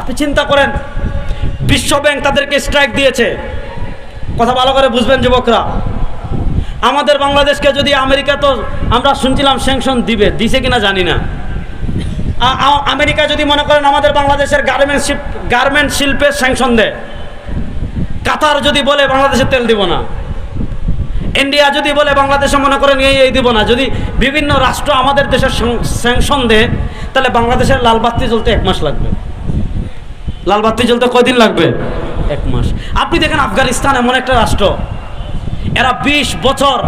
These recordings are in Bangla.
আপনি চিন্তা করেন, বিশ্ব ব্যাংক তাদেরকে স্ট্রাইক দিয়েছে। কথা ভালো করে বুঝবেন যুবকরা। আমাদের বাংলাদেশকে যদি আমেরিকা তো আমরা শুনছিলাম স্যাংশন দিবে, দিছে কিনা জানি না। আমেরিকা যদি মনে করেন আমাদের বাংলাদেশের গার্মেন্টস গার্মেন্ট শিল্পের স্যাংশন দেয়, কাতার যদি বলে বাংলাদেশে তেল দিব না, ইন্ডিয়া যদি বলে বাংলাদেশে মনে করেন এই এই দিব না, যদি বিভিন্ন রাষ্ট্র আমাদের দেশের স্যাংশন দেয়, তাহলে বাংলাদেশের লাল বাতি জ্বলতে এক মাস লাগবে। লাল বাতি জ্বলতে কয়দিন লাগবে? এক মাস। আপনি দেখেন আফগানিস্তান এমন একটা রাষ্ট্র। এরা ২০ বছর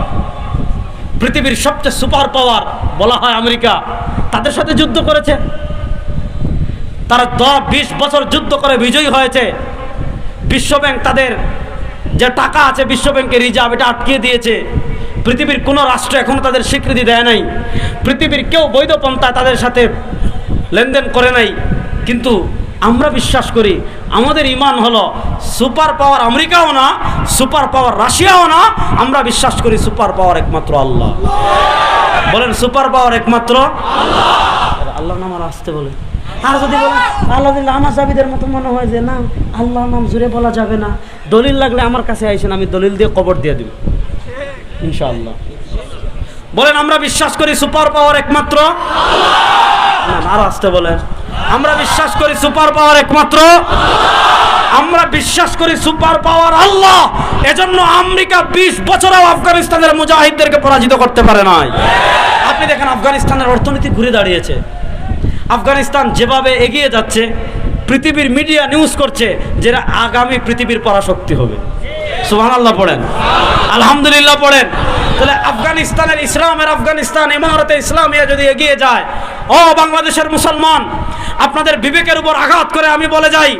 পৃথিবীর সবচেয়ে সুপার পাওয়ার বলা হয় আমেরিকা। তাদের সাথে যুদ্ধ করেছে। তারা দশ বিশ বছর যুদ্ধ করে বিজয়ী হয়েছে। বিশ্বব্যাংক তাদের যে টাকা আছে বিশ্বব্যাংকের রিজার্ভ, এটা আটকিয়ে দিয়েছে। পৃথিবীর কোনো রাষ্ট্র এখনও তাদের স্বীকৃতি দেয় নাই। পৃথিবীর কেউ বৈধ পন্থায় তাদের সাথে লেনদেন করে নাই। কিন্তু আমরা বিশ্বাস করি আমাদের ইমান হলো সুপার পাওয়ার আমেরিকাও না সুপার পাওয়ার রাশিয়াও না আমরা বিশ্বাস করি সুপার পাওয়ার একমাত্র আল্লাহ। বলেন সুপার পাওয়ার একমাত্র আল্লাহ। নাম আর আসতে বলে। আর যদি বলেন আল্লাহ আমার জাবিদের মতো মনে হয় যে না আল্লাহ নাম জুড়ে বলা যাবে না। দলিল লাগলে আমার কাছে আইসেন আমি দলিল দিয়ে কবর দিয়ে দিব। ইনশাআল্লাহ। বলেন আমরা বিশ্বাস করি সুপার পাওয়ার একমাত্র না, আসতে আমরা বিশ্বাস করি সুপার পাওয়ার একমাত্র আমরা বিশ্বাস করি সুপার পাওয়ার আল্লাহ। এজন্য আমেরিকা বিশ বছরেও আফগানিস্তানের মুজাহিদদেরকে পরাজিত করতে পারে নাই। আপনি দেখেন আফগানিস্তানের অর্থনীতি ঘুরে দাঁড়িয়েছে। আফগানিস্তান যেভাবে এগিয়ে যাচ্ছে, পৃথিবীর মিডিয়া নিউজ করছে যেটা আগামী পৃথিবীর পরাশক্তি হবে। সুবহান আল্লাহ পড়েন। আলহামদুলিল্লাহ পড়েন। তাহলে আফগানিস্তানের ইসলামের আফগানিস্তান, ইমারতে ইসলামিয়া যদি এগিয়ে যায়, ও বাংলাদেশের মুসলমান, আপনাদের বিবেকের উপর আঘাত করে আমি বলে যাই,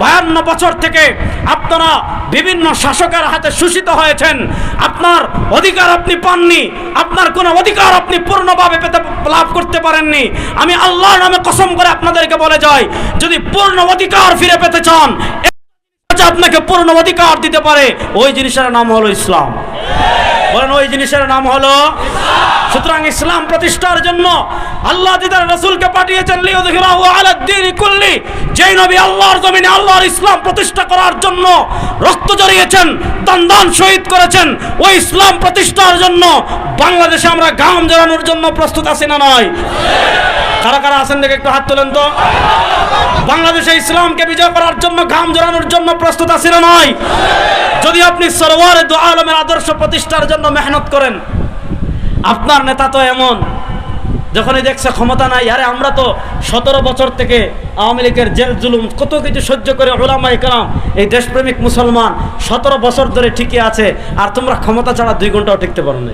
বায়ান্ন বছর থেকে আপনারা বিভিন্ন শাসকের হাতে শোষিত হয়েছেন। আপনার অধিকার আপনি পাননি, আপনার কোনো অধিকার আপনি পূর্ণভাবে পেতে লাভ করতে পারেননি। আমি আল্লাহর নামে কসম করে আপনাদেরকে বলে যাই, যদি পূর্ণ অধিকার ফিরে পেতে চান যে আপনাকে পূর্ণ অধিকার দিতে পারে, ওই জিনিসের নাম হলো ইসলাম। বলেন, ওই জিনিসের নাম হলো সুতরাং ইসলাম প্রতিষ্ঠার জন্য আল্লাহ দিদার রসুলকে পাঠিয়েছেন কুল্লি। যেই নবী আল্লাহর জমিনে আল্লাহর ইসলাম প্রতিষ্ঠা করার জন্য রক্ত জড়িয়েছেন দান দান শহীদ করেছেন, ওই ইসলাম প্রতিষ্ঠার জন্য বাংলাদেশে আমরা গাম জড়ানোর জন্য প্রস্তুত আছি না নয় কারা কারা আছেন দেখে একটু হাত তোলেন তো। বাংলাদেশে ইসলামকে বিজয় করার জন্য, ঘাম জড়ানোর জন্য প্রস্তুত আছি না নয়? যদি আপনি সরোয়ারে দু আলমের আদর্শ প্রতিষ্ঠার জন্য মেহনত করেন, আপনার নেতা তো এমন, যখনই দেখছে ক্ষমতা নাই, আরে আমরা তো সতেরো বছর থেকে আওয়ামী লীগের জেল, জুলুম, কত কিছু সহ্য করে ওলামাই কালাম এই দেশপ্রেমিক মুসলমান সতেরো বছর ধরে ঠিকই আছে, আর তোমরা ক্ষমতা ছাড়া দুই ঘন্টাও টিকতে পারো না